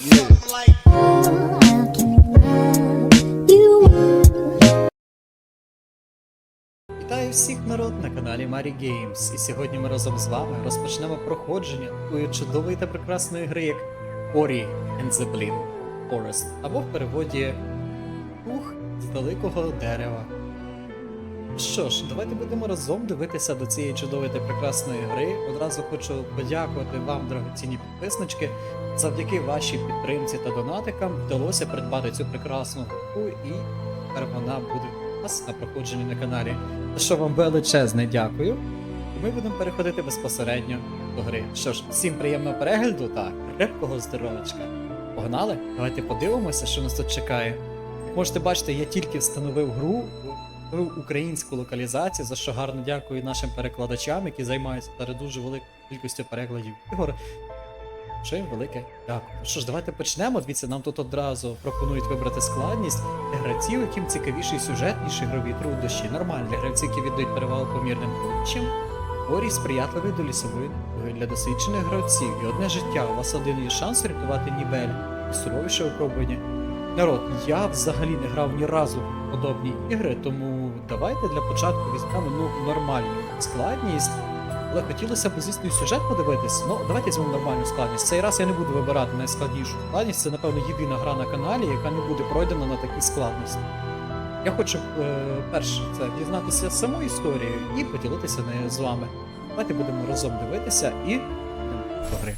Вітаю всіх народ на каналі Марі Games. І сьогодні ми разом з вами розпочнемо проходження такої чудової та прекрасної гри, як Ori and the Blind Forest, або в переводі Ух з далекого дерева. Що ж, давайте будемо разом дивитися до цієї чудової та прекрасної гри. Одразу хочу подякувати вам, дорогоцінні підписнички. Завдяки вашій підтримці та донатикам вдалося придбати цю прекрасну гру, і тепер вона буде у нас на проходженні на каналі. За що вам величезне дякую. І ми будемо переходити безпосередньо до гри. Що ж, всім приємного перегляду та крепкого здоров'ячка. Погнали? Давайте подивимося, що нас тут чекає. Як можете бачити, я тільки встановив гру українську локалізацію, за що гарно дякую нашим перекладачам, які займаються зараз дуже великою кількістю перекладів ігор. Що їм велике дякую. Ну Що ж, давайте почнемо. Дивіться, нам тут одразу пропонують вибрати складність гравців, яким цікавіший сюжет, ніж ігрові труднощі. Нормально для гравців, які віддають перевагу помірним труднощам. Орій сприятливий до лісової для досвідчених гравців. І одне життя. У вас один є шанс врятувати Нібель і суровіше випробування. Народ, я взагалі не грав ні разу в подобні ігри, тому давайте для початку візьмемо ну, нормальну складність. Але хотілося б, звісно, і сюжет подивитись. Ну, давайте візьмемо нормальну складність. Цей раз я не буду вибирати найскладнішу складність. Це, напевно, єдина гра на каналі, яка не буде пройдена на такій складності. Я хочу е, перше це дізнатися саму історію і поділитися нею з вами. Давайте будемо разом дивитися і будемо до гри.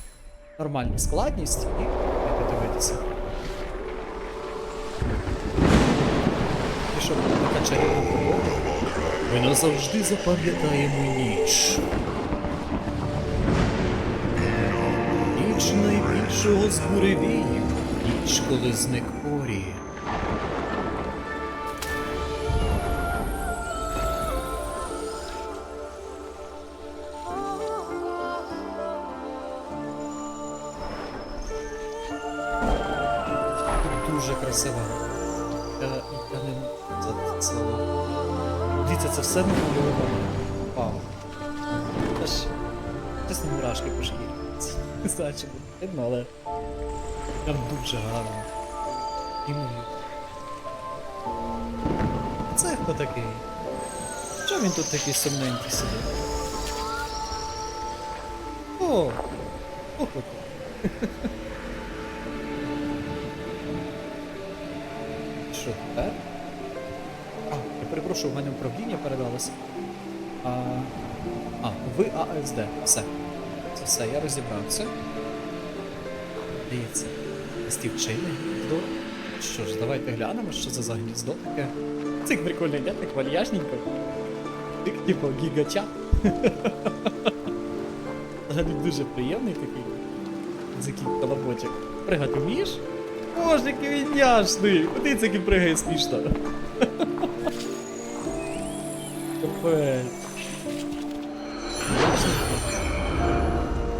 Нормальна складність і дивитися. Щоб була така чарівна ми назавжди запам'ятаємо ніч. Ніч найбільшого з буревіїв, ніч, коли зник видно, але прям дуже гарно. Іменно. Це хто такий? Чого він тут такий сумненький сидить? О! Ох. Що тепер? А, я перепрошую, в мене управління передалося. А, а ви АСД. Все. Це все, я розібрався. Дивіться. Стівчини гніздо. Що ж, давайте глянемо, що це за гніздо таке. Це прикольно йде, так вальяжненько. Тик, типу, гігача. Взагалі дуже приємний такий. Такий колобочок. Пригати вмієш? Боже, який він няшний! Куди це пригає смішно?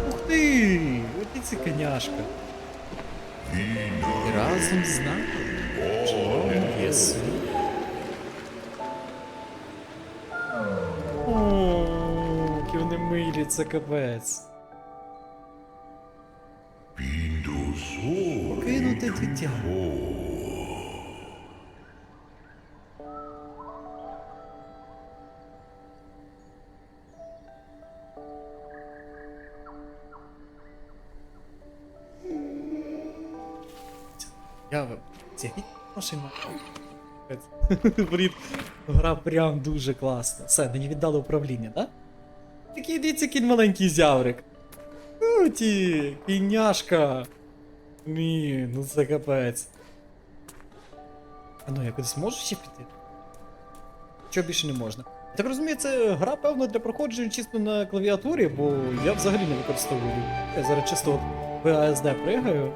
Ух ти! Оті ці коняшка. Разом з нами живемо є. О, які вони милі, це капець. Кинути дитя. Я тягніть машину. Блін, гра прям дуже класна. Все, мені віддали управління, так? Да? Такий дивіться, який маленький зяврик. Уті, кіняшка. Ні, ну це капець. А ну я кудись можу ще піти? Чого більше не можна? Я так розумію, це гра, певно, для проходження чисто на клавіатурі, бо я взагалі не використовую. Я зараз чисто от VASD пригаю.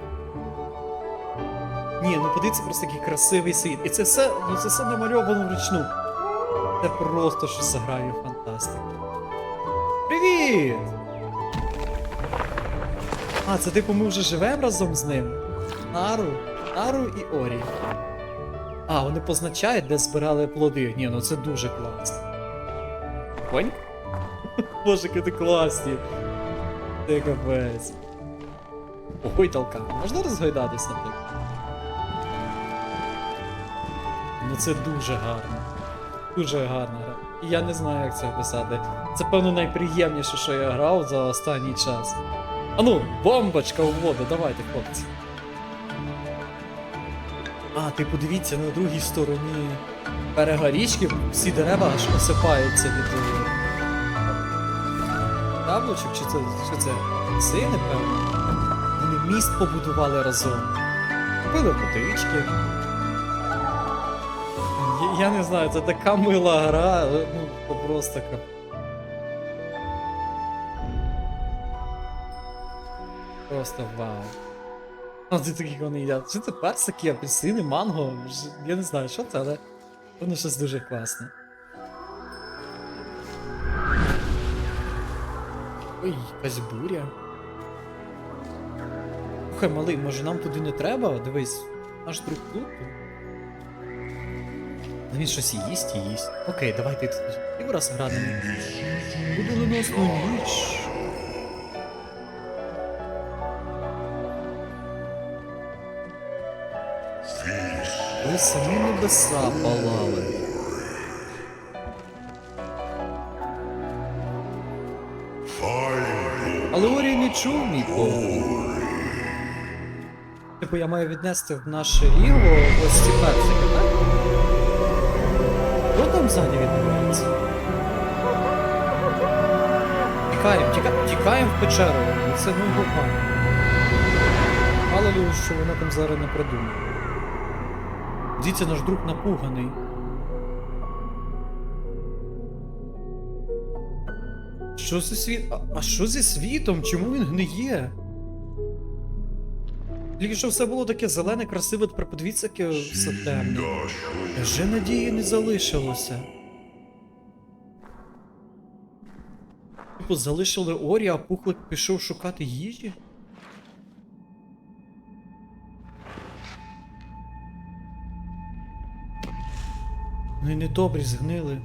Ні, ну подивіться просто який красивий світ. І це все, ну це все намальовано вручну. Це просто щось заграє фантастика. Привіт! А, це типу ми вже живемо разом з ним. Нару, Нару і Орі. А, вони позначають, де збирали плоди. Ні, ну це дуже класно. Понь? Боже, які ти класні. Ти капець. Гойдалка. Можна розгойдатися на тих? Це дуже гарно. Дуже гарна гра. І я не знаю, як це описати. Це, певно, найприємніше, що я грав за останній час. Ану, бомбочка у воду, давайте, хлопці. А, ти подивіться на другій стороні берега річки, всі дерева аж осипаються від е, яблучок, чи це, що це? Сини, певно. Вони міст побудували разом. Купили водички. Я, не знаю, це така мила гра, ну, то просто кап. Просто вау. А ти таких вони їдять. Що це персики, апельсини, манго? Я не знаю, що це, але воно щось дуже класне. Ой, якась буря. Слухай, малий, може нам туди не треба? Дивись, наш друг тут. Він щось їсть і їсть. Окей, давайте тут півраз гранемо. Буду леносну ніч. Ви самі небеса палали. Але Орій не чув мій повний. Типу я маю віднести в наше ліво ось ці персики, там ззаді відбувається? Тікаємо, тіка... тікаємо в печеру, це ну глупа. Мало ли, що вона там зараз не придумає. Дивіться, наш друг напуганий. Що зі світ. А, а що зі світом? Чому він гниє? Тільки що все було таке зелене, красиве, тепер подивіться, яке все темне. Вже надії не залишилося. Типу, залишили Орі, а пухлик пішов шукати їжі? Ну і недобрі згнили.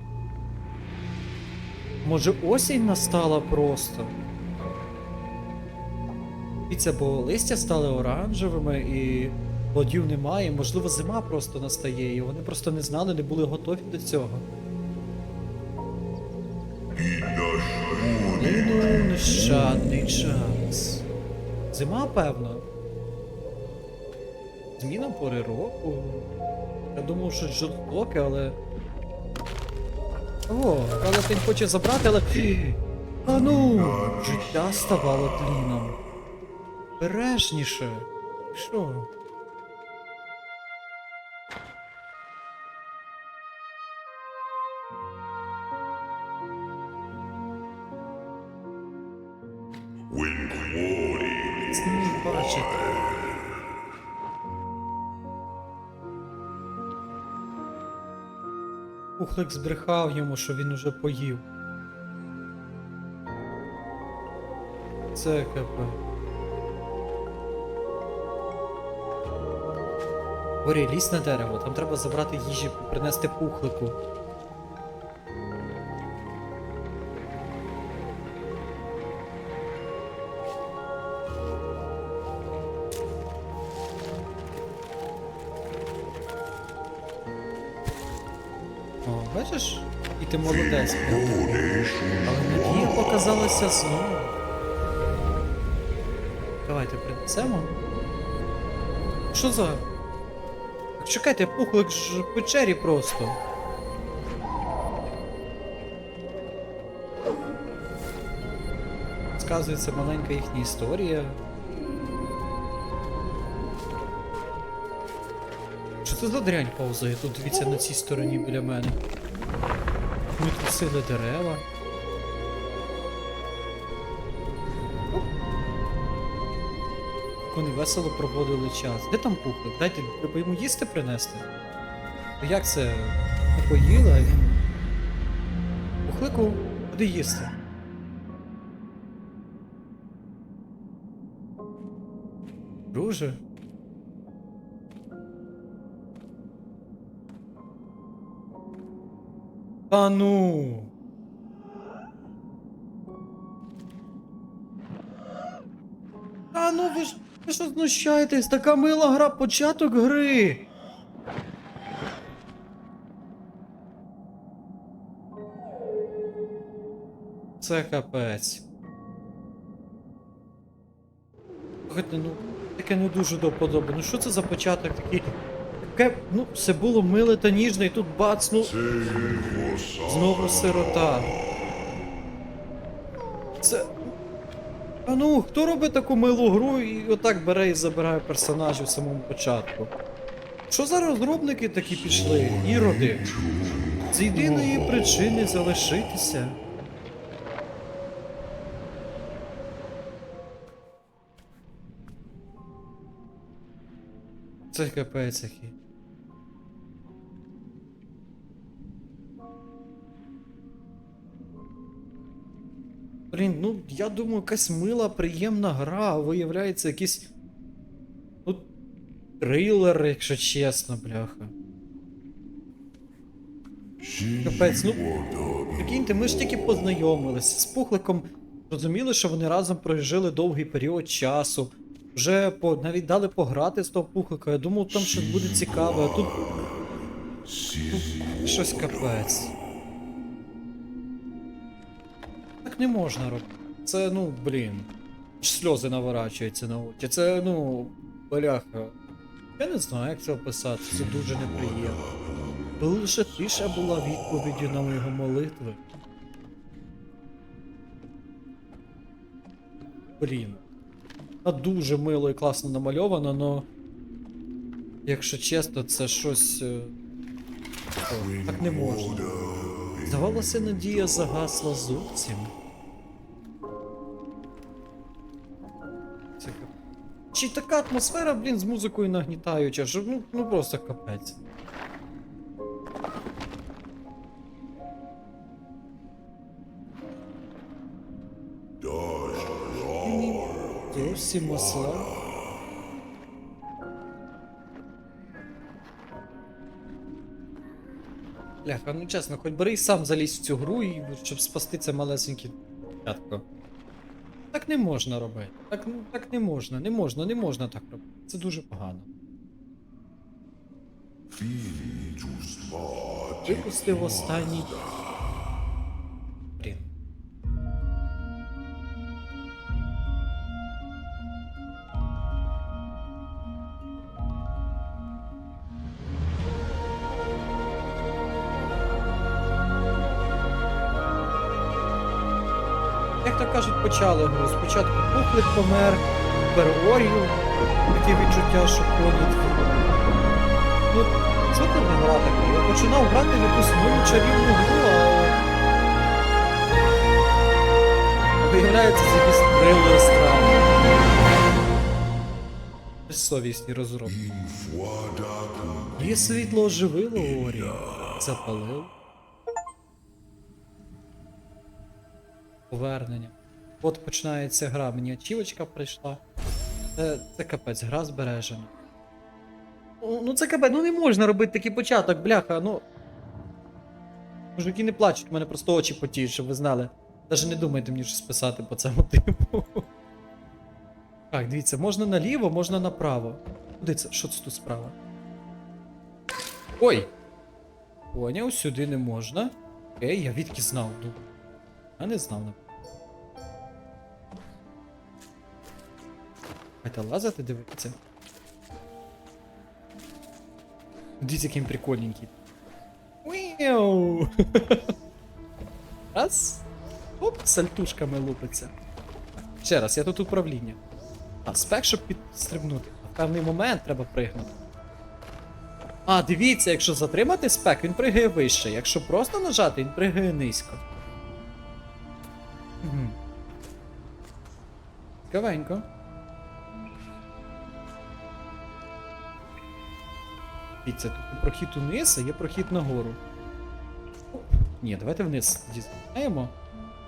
Може осінь настала просто? Дивіться, бо листя стали оранжевими і плодів немає. Можливо, зима просто настає, і вони просто не знали, не були готові до цього. Минув нещадний час. Зима, певно. Зміна пори року. Я думав, що жорстоке, але. О, він хоче забрати, але. А ну! Життя ставало тліном. Бережніше. Що? Пухлик збрехав йому, що він уже поїв. Це КП. Горі, лізь на дерево, там треба забрати їжі, принести пухлику. О, бачиш? І ти молодець. Але надія показалася знову. Давайте принесемо. Що за. Чекайте, пухлик ж в печері просто. Сказується маленька їхня історія. Що це за дрянь повзає? Тут дивіться на цій стороні біля мене. Ми трусили дерева. Вони весело проводили час. Де там пухлик? Дайте, треба йому їсти принести. Ну Як це? Не поїла, а куди їсти? Друже? Та ну. Ви що знущаєтесь? Така мила гра, початок гри. Це капець. Слухайте, ну, таке не дуже до вподоби. Ну що це за початок такий? Таке, ну, все було миле та ніжне, і тут бац, ну. Знову сирота. Це. А ну, хто робить таку милу гру і отак бере і забирає персонажів в самому початку? Що за розробники такі пішли? Іроди? З єдиної причини залишитися. Це капець який. Блін, ну я думаю, якась мила, приємна гра, а виявляється якийсь. Ну. Трилер, якщо чесно, бляха. Капець, ну. Прикиньте, ми ж тільки познайомилися з Пухликом. Розуміли, що вони разом прожили довгий період часу. Вже по, навіть дали пограти з того пухлика. Я думав, там щось буде цікаве, а тут. тут щось капець. Так не можна робити. Це, ну, блін. Сльози наворачуються на очі. Це, ну, бляха. Я не знаю, як це описати. Це дуже неприємно. Лише тиша була відповіддю на його молитви. Блін. Вона дуже мило і класно намальована, но. Якщо чесно, це щось. е, о, так не можна. Здавалося, надія загасла зовсім. Чи така атмосфера, блін, з музикою нагнітаюча, що ну, ну просто капець. Зовсім масла. Ну чесно, хоч бери і сам залізь в цю гру, і, щоб спасти це малесеньке п'ятко. Так не можна робити. Так, ну, так не можна, не можна, не можна так робити. Це дуже погано. Випустив останній. Як то кажуть, почали гру. Спочатку Пухлик помер, тепер Орію. Таке відчуття, що ходять. Ну, що це за гра така? Я починав грати в якусь нову чарівну гру, а. Виявляється, це якийсь трилер странний. Безсовісні розробки. Є світло оживило Орі. Запалив. От починається гра. Мені ачівочка прийшла. Це, це капець, гра збережена. Ну, ну це капець, ну не можна робити такий початок, бляха, ну. Мужики не плачуть, у мене просто очі потіють, щоб ви знали. Даже не думайте мені щось писати по цьому типу. Так, дивіться, можна наліво, можна направо. Куди це? Що це тут справа? Ой! Поняв, сюди не можна. Окей, я відки знав, думаю. Я не знав, напевно. Давайте лазати, дивитися. Дивіться, який прикольненький. Уяу! Раз. Оп, сальтушками лупиться. Ще раз, я тут управління. А, спек, щоб підстрибнути. В певний момент треба пригнути. А, дивіться, якщо затримати спек, він пригає вище. Якщо просто нажати, він пригає низько. Цікавенько. Дивіться, тут прохід униз, а є прохід нагору. Ні, давайте вниз дізнаємо.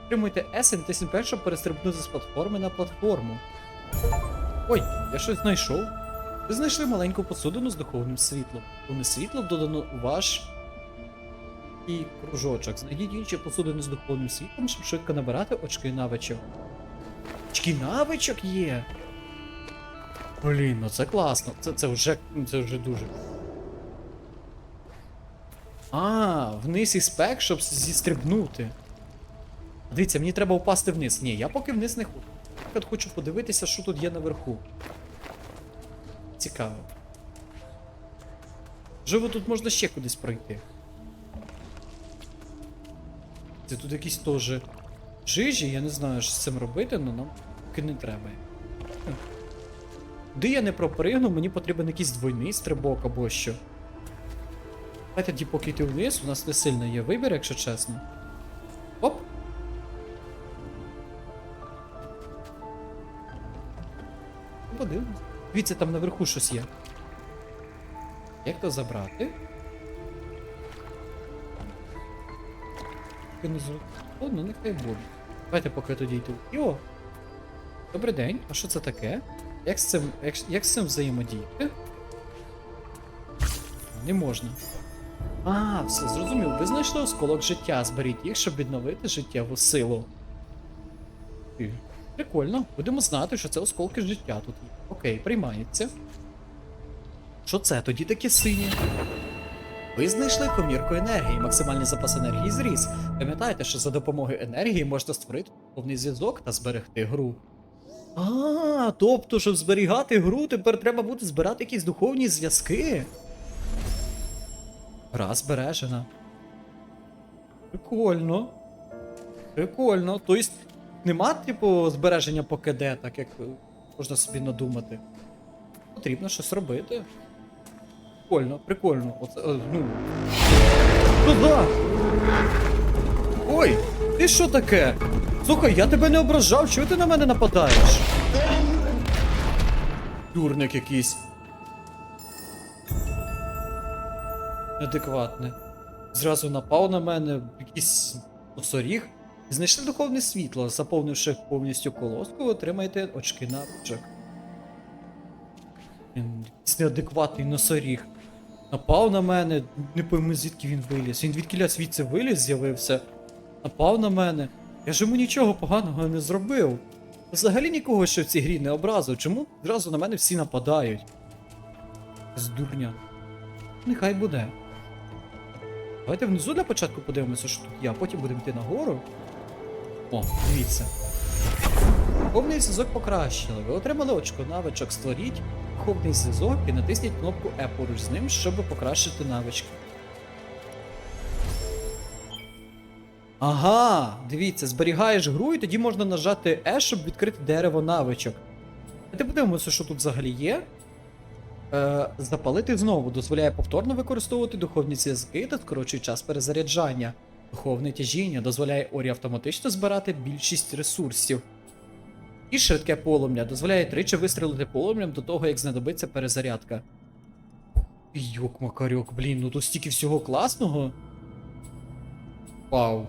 Тримуйте S і P, щоб перестрибнути з платформи на платформу. Ой, я щось знайшов. Ви знайшли маленьку посудину з духовним світлом. Повне світло додано ваш і кружочок. Знайдіть інші посудини з духовним світлом, щоб швидко набирати очки навичок. Очки навичок є. Блін, ну це класно. Це, це вже. Це вже дуже. А, вниз і спек, щоб зістрибнути. Дивіться, мені треба впасти вниз. Ні, я поки вниз не хочу. Хочу подивитися, що тут є наверху. Цікаво. Живо тут можна ще кудись пройти. Це тут якісь теж жижі, я не знаю, що з цим робити, але нам поки не треба. Куди я не пропригну, мені потрібен якийсь двойний стрибок або що. Давайте тоді поки йти вниз, у нас не сильно є вибір, якщо чесно. Оп! Ну, Подивимось. Дивіться, там наверху щось є. Як то забрати? Не зрозумів. Ладно, нехай буде. Давайте поки тоді йти. Йо! Добрий день, а що це таке? Як з цим, як, як з цим взаємодіяти? Не можна. А, все, зрозумів. Ви знайшли осколок життя, зберіть їх, щоб відновити життєву силу. Прикольно. Будемо знати, що це осколки життя тут є. Окей, приймається. Що це тоді таке синє? Ви знайшли комірку енергії, максимальний запас енергії зріс. Пам'ятаєте, що за допомогою енергії можна створити повний зв'язок та зберегти гру. А, тобто, щоб зберігати гру, тепер треба буде збирати якісь духовні зв'язки. Гра збережена. Прикольно. Прикольно. Тобто, нема, типу, збереження по КД, так як можна собі надумати. Потрібно щось робити. Прикольно, прикольно. Оце, е, ну. Туда! Ой, ти що таке? Слухай, я тебе не ображав, чого ти на мене нападаєш? Дурник якийсь. Неадекватне. Зразу напав на мене, якийсь носоріг. Знайшли духовне світло, заповнивши повністю колоску, отримаєте очки навичок. Він якийсь неадекватний носоріг. Напав на мене, не пойму звідки він виліз. Він відкіля звідси виліз, з'явився. Напав на мене. Я ж йому нічого поганого не зробив. Взагалі нікого ще в цій грі не образив. Чому зразу на мене всі нападають? З дурня. Нехай буде. Давайте внизу для початку подивимося, що тут є, а потім будемо йти нагору. О, дивіться. Повний зв'язок покращили. Ви отримали очко навичок. Створіть повний зв'язок і натисніть кнопку E поруч з ним, щоб покращити навички. Ага, дивіться, зберігаєш гру, і тоді можна нажати E, щоб відкрити дерево навичок. Давайте подивимося, що тут взагалі є. Е, запалити знову дозволяє повторно використовувати духовні зв'язки та скорочує час перезаряджання. Духовне тяжіння дозволяє Орі автоматично збирати більшість ресурсів. І швидке полум'я дозволяє тричі вистрілити полум'ям до того, як знадобиться перезарядка. Йок, макарьок, блін, ну тут стільки всього класного. Вау.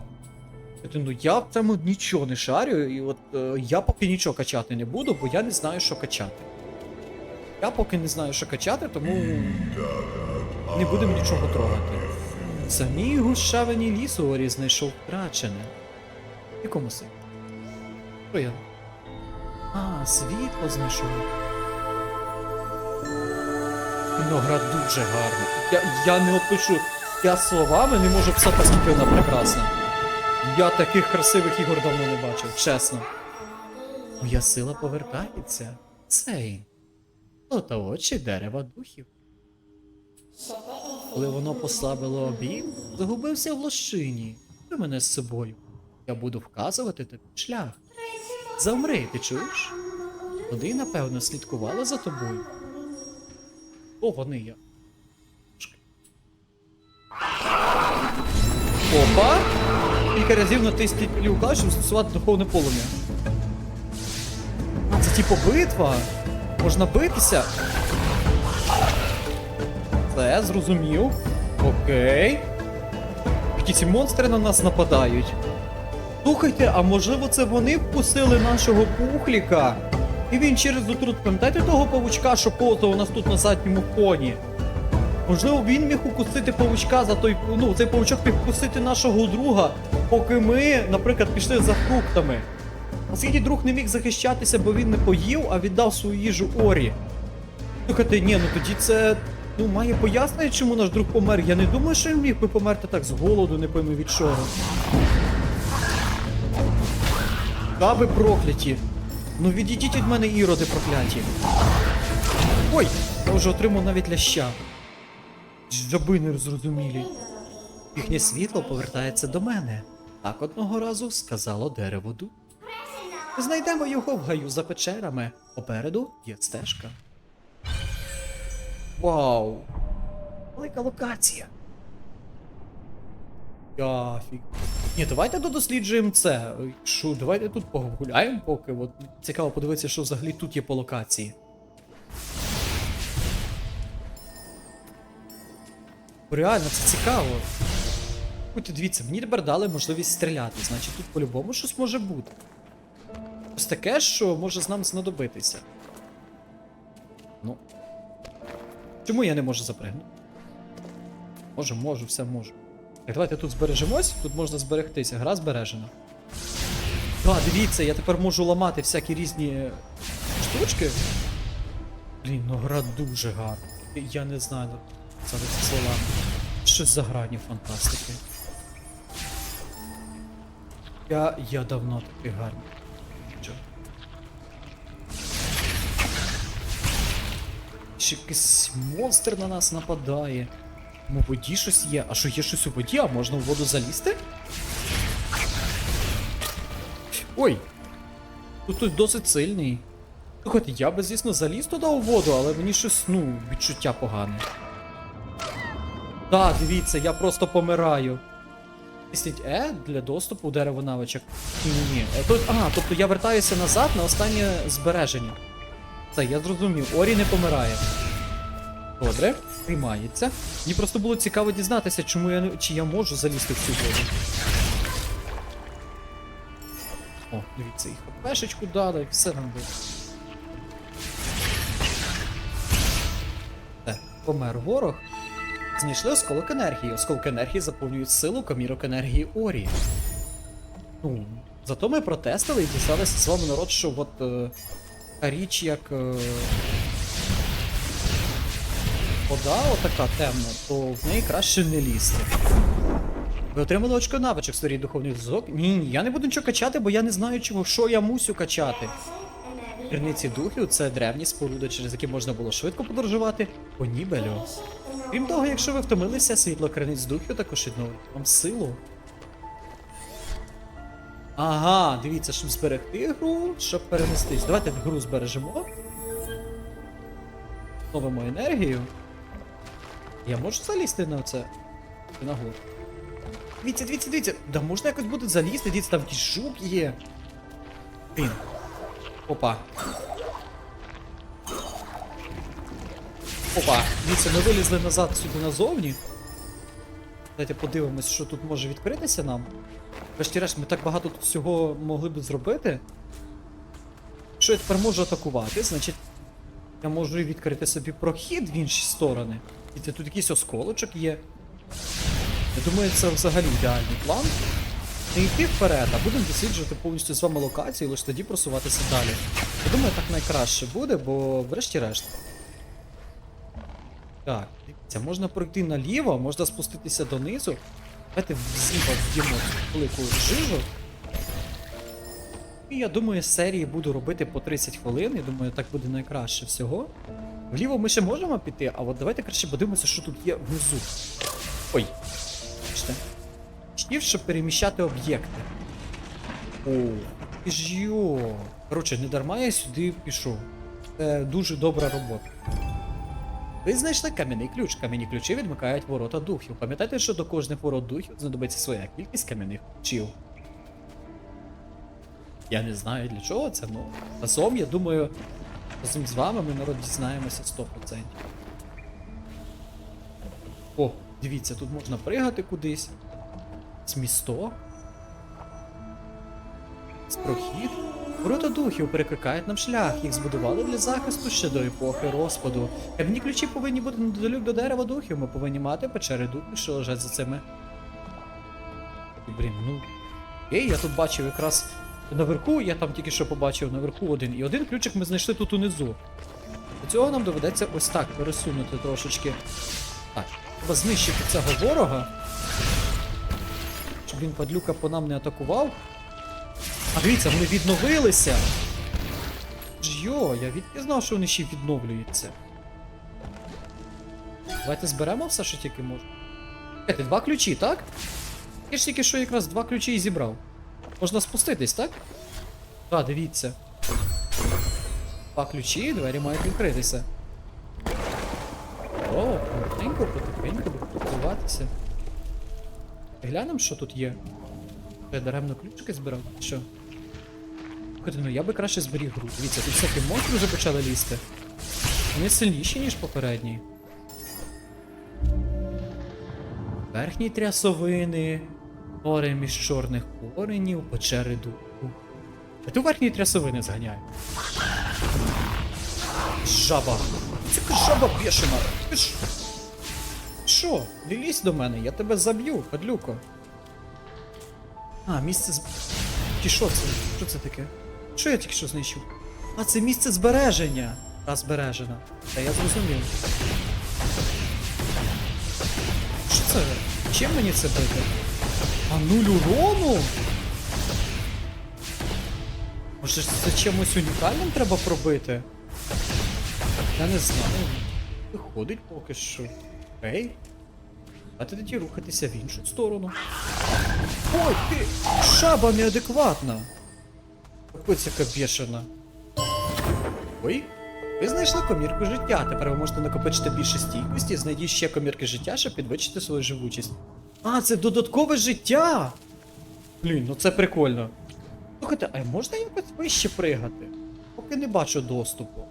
Ну я цьому нічого не шарю, і от е, я поки нічого качати не буду, бо я не знаю, що качати. Я поки не знаю, що качати, тому не будемо нічого трогати. Самій гущавині лісу Орі знайшов втрачене. Якому сенсі? Що я? А, світло знайшов. Виноград дуже гарний. Я, я не опишу. Я словами не можу писати, скільки вона прекрасна. Я таких красивих ігор давно не бачив, чесно. Моя сила повертається. Цей. Ото очі дерева духів. Коли воно послабило обійм, загубився в лощині. Ти мене з собою. Я буду вказувати тобі шлях. Замри, ти чуєш? Вони, напевно, слідкували за тобою. О, вони я. Опа! Кілька разів натисніть плівка, щоб застосувати духовне полум'я. Це типу битва. Можна битися. Це, зрозумів. Окей. Які ці монстри на нас нападають. Слухайте, а можливо це вони впустили нашого пухліка? І він через отрут, пам'ятаєте того павучка, що повзав у нас тут на задньому фоні? Можливо, він міг укусити павучка за той. Ну, цей павучок міг вкусити нашого друга, поки ми, наприклад, пішли за фруктами. Оскільки друг не міг захищатися, бо він не поїв, а віддав свою їжу Орі. Слухайте, ні, ну тоді це. Ну, має пояснення, чому наш друг помер. Я не думаю, що він міг би померти так з голоду, не пойми від чого. Та ви прокляті. Ну відійдіть від мене іроди прокляті. Ой, я вже отримав навіть ляща. Жаби незрозумілі. Їхнє світло повертається до мене. Так одного разу сказало дерево ду. Знайдемо його в гаю за печерами. Попереду є стежка. Вау! Велика локація. Я фіг. Ні, давайте додосліджуємо це. Що, давайте тут погуляємо поки. От цікаво подивитися, що взагалі тут є по локації. Реально, це цікаво. Ось дивіться, мені тепер дали можливість стріляти, значить тут по-любому щось може бути. Ось таке, що може з нам знадобитися. Ну. Чому я не можу запригнути? Можу, можу, все можу. Так, давайте тут збережемось, тут можна зберегтися, гра збережена. Так, дивіться, я тепер можу ламати всякі різні штучки. Блін, ну гра дуже гарна. Я не знаю, це словами. Щось за грані фантастики. Я. я давно такий гарний. Ще якийсь монстр на нас нападає. Ну, воді щось є. А що є щось у воді, а можна в воду залізти? Ой! Тут хтось досить сильний. Слухайте, я би, звісно, заліз туди у воду, але мені щось, ну, відчуття погане. Так, дивіться, я просто помираю. Тисніть Е для доступу у дерево навичок. Ні-ні-ні. Е, Тут, а, тобто я вертаюся назад на останнє збереження. Це, я зрозумів. Орі не помирає. Добре, приймається. Мені просто було цікаво дізнатися, чому я чи я можу залізти в цю воду. О, дивіться, їх пешечку дали, все нам буде. Помер ворог. Знайшли осколок енергії. Осколки енергії заповнюють силу комірок енергії Орі. Ну, зато ми протестили і дізналися з вами народ, що от е, річ, як. Е, вода отака темна, то в неї краще не лізти. Ви отримали очко навичок старій духовних зв'язок? Ні, ні, я не буду нічого качати, бо я не знаю, чого, що я мусю качати. Криниці духів це древні споруди, через які можна було швидко подорожувати по Нібелю. Крім того, якщо ви втомилися, світло криниць духів також відновить вам силу. Ага, дивіться, щоб зберегти гру, щоб перенестись. Давайте гру збережемо. Новимо енергію. Я можу залізти на це? На гору. Дивіться, дивіться, дивіться. Да можна якось буде залізти, дивіться, там якийсь жук є. Блін. Опа. Опа, дивіться, ми вилізли назад сюди назовні. Давайте подивимось, що тут може відкритися нам. Врешті-решт, ми так багато тут всього могли б зробити. Якщо я тепер можу атакувати, значить я можу і відкрити собі прохід в інші сторони. І це тут якийсь осколочок є. Я думаю, це взагалі ідеальний план. Не йти вперед, а будемо досліджувати повністю з вами локацію, і лише тоді просуватися далі. Я думаю, так найкраще буде, бо врешті-решт. Так, дивіться, можна пройти наліво, можна спуститися донизу. Давайте вб'ємо цю велику жижу. І я думаю, серії буду робити по 30 хвилин. Я думаю, так буде найкраще всього. Вліво ми ще можемо піти, а от давайте краще подивимося, що тут є внизу. Ой. Бачите? Штів, щоб переміщати об'єкти. О, ж. Коротше, не дарма я сюди пішов. Це дуже добра робота. Ви знайшли кам'яний ключ. Кам'яні ключі відмикають ворота духів. Пам'ятайте, що до кожних ворот духів знадобиться своя кількість кам'яних ключів. Я не знаю для чого це, ну. Разом, я думаю, разом з вами ми народ дізнаємося 100%. О, дивіться, тут можна пригати кудись. З місто. Прохід. Ворота духів перекликають нам шлях. Їх збудували для захисту ще до епохи розпаду. Кам'яні ключі повинні бути недалік до дерева духів. Ми повинні мати печери духів, що лежать за цими. Блін, ну. Окей, я тут бачив якраз наверху, я там тільки що побачив наверху один. І один ключик ми знайшли тут унизу. До цього нам доведеться ось так пересунути трошечки. Так, треба знищити цього ворога. Щоб він падлюка по нам не атакував. А дивіться, вони відновилися. Йо, я відки знав, що вони ще відновлюються. Давайте зберемо все, що тільки можна. Чекайте, два ключі, так? Я ж тільки що якраз два ключі і зібрав. Можна спуститись, так? Так, дивіться. Два ключі, двері мають відкритися. О, потихеньку, потихеньку відкриватися. Глянемо, що тут є. Я даремно ключики збирав, що? Слухайте, ну я би краще зберіг гру. Дивіться, тут всякі монстри вже почали лізти. Вони сильніші, ніж попередні. Верхні трясовини, гори між чорних коренів, печери духу. А ту верхні трясовини зганяю. Жаба. Це жаба ж... Що? Не лізь до мене, я тебе заб'ю, падлюко. А, місце з... Чи що це? Що це таке? Що я тільки що знищив? А, це місце збереження. Та збережена. Та я зрозумів. Що це? Чим мені це бити? А нуль урону? Може це чимось унікальним треба пробити? Я не знаю. Виходить поки що. Окей. Ти тоді рухатися в іншу сторону. Ой, ти! Шаба неадекватна! Ось яка бешена. Ой. Ви знайшли комірку життя. Тепер ви можете накопичити більше стійкості, знайдіть ще комірки життя, щоб підвищити свою живучість. А, це додаткове життя! Блін, ну це прикольно. Слухайте, а можна якось вище пригати? Поки не бачу доступу.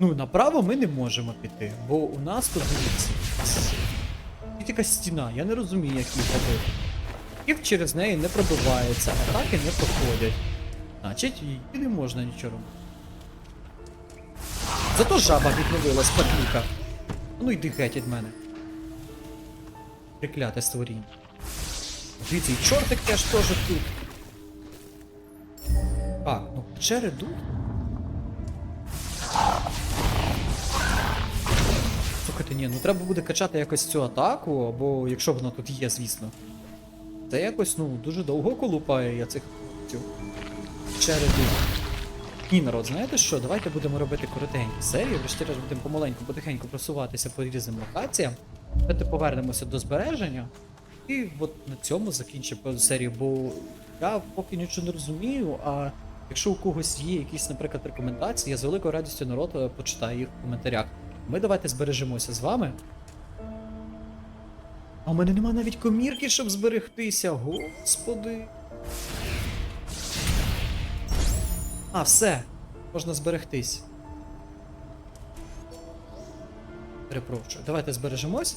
Ну, направо ми не можемо піти, бо у нас тут дивіться. Якась стіна, я не розумію, як її робити. Кіт через неї не пробивається, атаки не проходять. Значить, її не можна нічого робити. Зато жаба відновилась, патлюка. Ну йди геть від мене. Прикляте створіння. Дивіться, і чортик теж теж тут. Так, ну печери дух. Слухайте, ні, ну треба буде качати якось цю атаку, або якщо вона тут є, звісно. Це якось, ну, дуже довго колупає я цих Печери. Ні, народ, знаєте що? Давайте будемо робити коротенькі серії, врешті-решт будемо помаленьку, потихеньку просуватися по різним локаціям. Давайте повернемося до збереження. І от на цьому закінчимо серію, бо я поки нічого не розумію, а якщо у когось є якісь, наприклад, рекомендації, я з великою радістю народ е, почитаю їх в коментарях. Ми давайте збережемося з вами. А у мене нема навіть комірки, щоб зберегтися, господи. А, все. Можна зберегтись. Перепрошую. Давайте збережемось.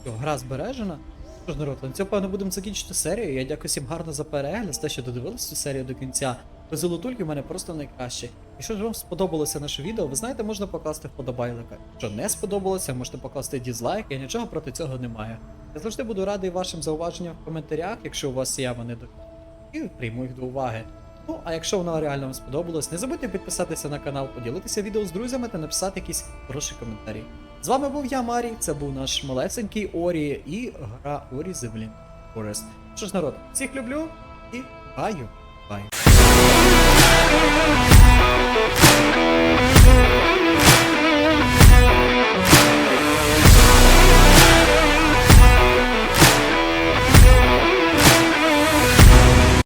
Все, гра збережена. Що ж, народ, на цьому, певно, будемо закінчити серію. Я дякую всім гарно за перегляд, за те, що додивились цю серію до кінця. Ви золотульки в мене просто найкраще. Якщо ж вам сподобалося наше відео, ви знаєте, можна покласти вподобайлика. Якщо не сподобалося, можете покласти дізлайк, я нічого проти цього не маю. Я завжди буду радий вашим зауваженням в коментарях, якщо у вас є вони до і прийму їх до уваги. Ну, а якщо воно реально вам сподобалось, не забудьте підписатися на канал, поділитися відео з друзями та написати якісь хороші коментарі. З вами був я, Марій, це був наш малесенький Орі і гра Орі Землі Forest. Що ж, народ, всіх люблю і баю. Бай.